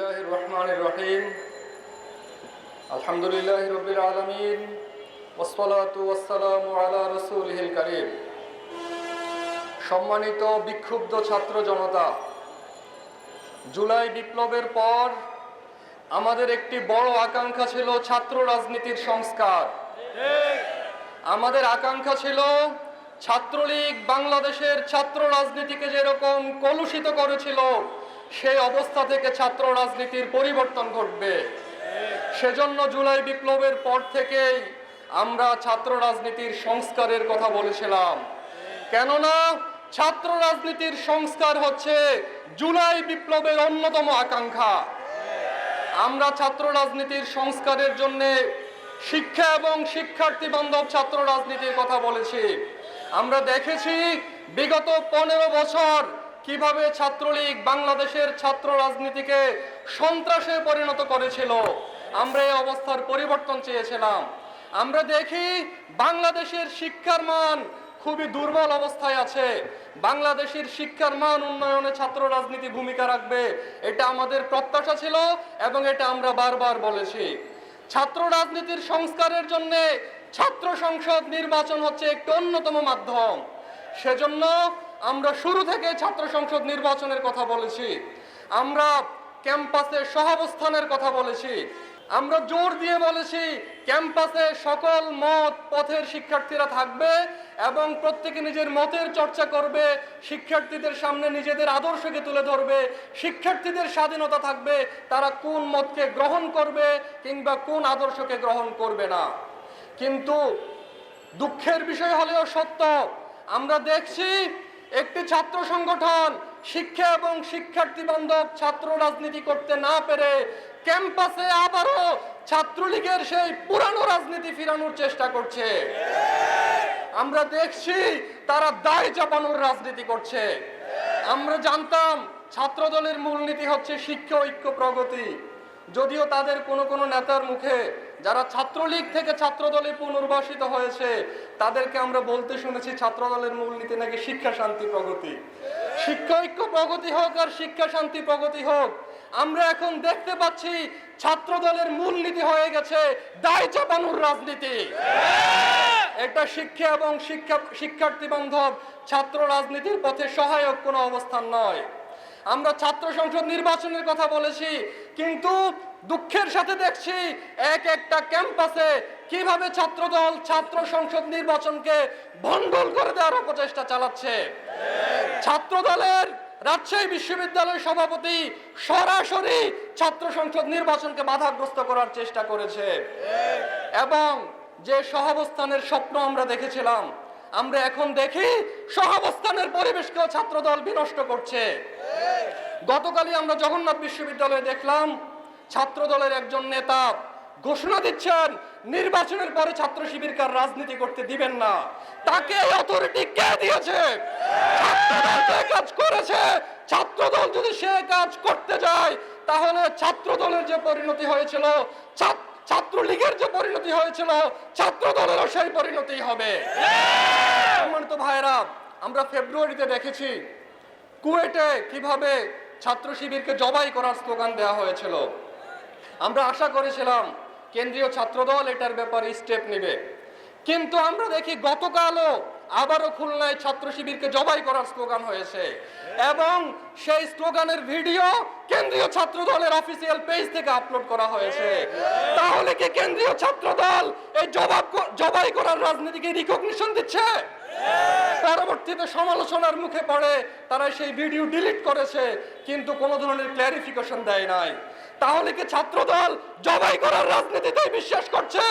الله الرحمن الرحيم الحمد لله رب العالمين والصلاة والسلام على رسوله الكريم সম্মানিত বিক্ষুব্ধ ছাত্র জনতা জুলাই বিপ্লবের পর আমাদের একটি বড় আকাঙ্ক্ষা ছিল ছাত্র রাজনীতির সংস্কার আমাদের আকাঙ্ক্ষা ছিল ছাত্রলীগ বাংলাদেশের ছাত্র রাজনীতিকে যেরকম কলুষিত করেছিল সেই অবস্থা থেকে ছাত্র রাজনীতির পরিবর্তন ঘটবে। সেজন্য জুলাই বিপ্লবের পর থেকেই আমরা ছাত্র রাজনীতির সংস্কারের কথা বলেছিলাম। কেননা ছাত্র রাজনীতির সংস্কার হচ্ছে জুলাই বিপ্লবের অন্যতম আকাঙ্ক্ষা। আমরা ছাত্র রাজনীতির সংস্কারের জন্য শিক্ষা এবং শিক্ষার্থী বান্ধব ছাত্র রাজনীতির কথা বলেছি। আমরা দেখেছি বিগত পনেরো বছর কীভাবে ছাত্রলীগ বাংলাদেশের ছাত্র রাজনীতিকে সন্ত্রাসে পরিণত করেছিল? আমরা এই অবস্থার পরিবর্তন চেয়েছিলাম। আমরা দেখি বাংলাদেশের শিক্ষার মান খুবই দুর্বল অবস্থায় আছে। বাংলাদেশের শিক্ষার মান উন্নয়নে ছাত্র রাজনীতি ভূমিকা রাখবে, এটা আমাদের প্রত্যাশা ছিল এবং এটা আমরা বারবার বলেছি। ছাত্র রাজনীতির সংস্কারের জন্য ছাত্র সংসদ নির্বাচন হচ্ছে একটি অন্যতম মাধ্যম। সেজন্য আমরা শুরু থেকে ছাত্র সংসদ নির্বাচনের কথা বলেছি। আমরা ক্যাম্পাসে সহাবস্থানের কথা বলেছি। আমরা জোর দিয়ে বলেছি, ক্যাম্পাসে সকল মত পথের শিক্ষার্থীরা থাকবে এবং প্রত্যেকে নিজের মতের চর্চা করবে, শিক্ষার্থীদের সামনে নিজেদের আদর্শকে তুলে ধরবে, শিক্ষার্থীদের স্বাধীনতা থাকবে, তারা কোন মতকে গ্রহণ করবে কিংবা কোন আদর্শকে গ্রহণ করবে না। কিন্তু দুঃখের বিষয় হলেও সত্য, আমরা দেখছি একটি ছাত্র সংগঠন শিক্ষা এবং শিক্ষার্থী বান্ধব ছাত্র রাজনীতি করতে না পেরে ক্যাম্পাসে আবারও ছাত্রলীগের সেই পুরানো রাজনীতি ফিরানোর চেষ্টা করছে। আমরা দেখছি তারা দায় চাপানোর রাজনীতি করছে। আমরা জানতাম ছাত্র দলের মূলনীতি হচ্ছে শিক্ষা ঐক্য প্রগতি। যদিও তাদের কোনো কোনো নেতার মুখে যারা ছাত্রলীগ থেকে ছাত্র দলে পুনর্বাসিত হয়েছে, তাদেরকে আমরা বলতে শুনেছি ছাত্র দলের মূলনীতি নাকি শিক্ষা শান্তি প্রগতি। শিক্ষা ঐক্য প্রগতি হোক আর শিক্ষা শান্তি প্রগতি হোক, আমরা এখন দেখতে পাচ্ছি ছাত্র দলের মূলনীতি হয়ে গেছে দায় চাপানোর রাজনীতি। এটা শিক্ষা এবং শিক্ষা, শিক্ষার্থী বান্ধব ছাত্র রাজনীতির পথে সহায়ক কোনো অবস্থান নয়। আমরা ছাত্র সংসদ নির্বাচনের কথা বলেছি, কিন্তু দুঃখের সাথে দেখছি এক একটা ক্যাম্পাসে কীভাবে ছাত্রদল, ছাত্র সংসদ নির্বাচনকে ভণ্ডল করে দেওয়ার অপচেষ্টা চালাচ্ছে। ছাত্র দলের রাজশাহী বিশ্ববিদ্যালয়ের সভাপতি সরাসরি ছাত্র সংসদ নির্বাচনকে বাধাগ্রস্ত করার চেষ্টা করেছে। এবং যে সহাবস্থানের স্বপ্ন আমরা দেখেছিলাম আমরা এখন দেখি সহাবস্থানের পরিবেশকেও ছাত্রদল বিনষ্ট করছে। গতকালই আমরা জগন্নাথ বিশ্ববিদ্যালয়ে দেখলাম ছাত্র দলের একজন নেতা ঘোষণা দিচ্ছেন, নির্বাচনের পরে ছাত্র শিবিরকার রাজনীতি করতে দিবেন না। তাকে অথরিটি কে দিয়েছে? কাজ করেছে, ছাত্রদল যদি সে কাজ করতে যায়, তাহলে ছাত্র দলের যে পরিণতি হয়েছিল, ছাত্র ছাত্রলীগের যে পরিণতি হয়েছিল ছাত্র দলেরও সেই পরিণতি হবে। ভাইরা, আমরা ফেব্রুয়ারিতে দেখেছি কুয়েটে কীভাবে ছাত্র শিবিরকে জবাই করার স্লোগান দেওয়া হয়েছিল। আমরা আশা করেছিলাম কেন্দ্রীয় ছাত্রদল এটার ব্যাপারে স্টেপ নেবে। কিন্তু আমরা দেখি গতকালও আবারও খুলনায় ছাত্র শিবিরকে জবাই করার স্লোগান হয়েছে। এবং সেই স্লোগানের ভিডিও কেন্দ্রীয় ছাত্র দলের অফিসিয়াল পেজ থেকে আপলোড করা হয়েছে। তাহলে কি কেন্দ্রীয় ছাত্র দল এই জবাব জবাই করার রাজনীতিকে রিকগনিশন দিচ্ছে? পরবর্তীতে সমালোচনার মুখে পড়ে, তারা সেই ভিডিও ডিলিট করেছে, কিন্তু কোনো ধরনের ক্ল্যারিফিকেশন দেয় নাই। তাহলে কি ছাত্রদল জবাই করার রাজনীতিতেই বিশ্বাস করছে?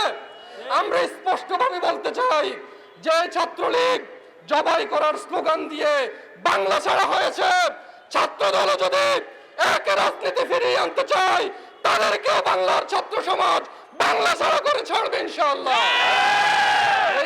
আমরা স্পষ্টভাবে বলতে চাই যে ছাত্রলীগ জবাই করার স্লোগান দিয়ে বাংলা ছাড়া হয়েছে। ছাত্রদল যদি এক রাজনীতি ফিরিয়ে আনতে চাই তাদেরকে বাংলার ছাত্র সমাজ বাংলা ছাড়া করে ছাড়বে ইনশাআল্লাহ। এই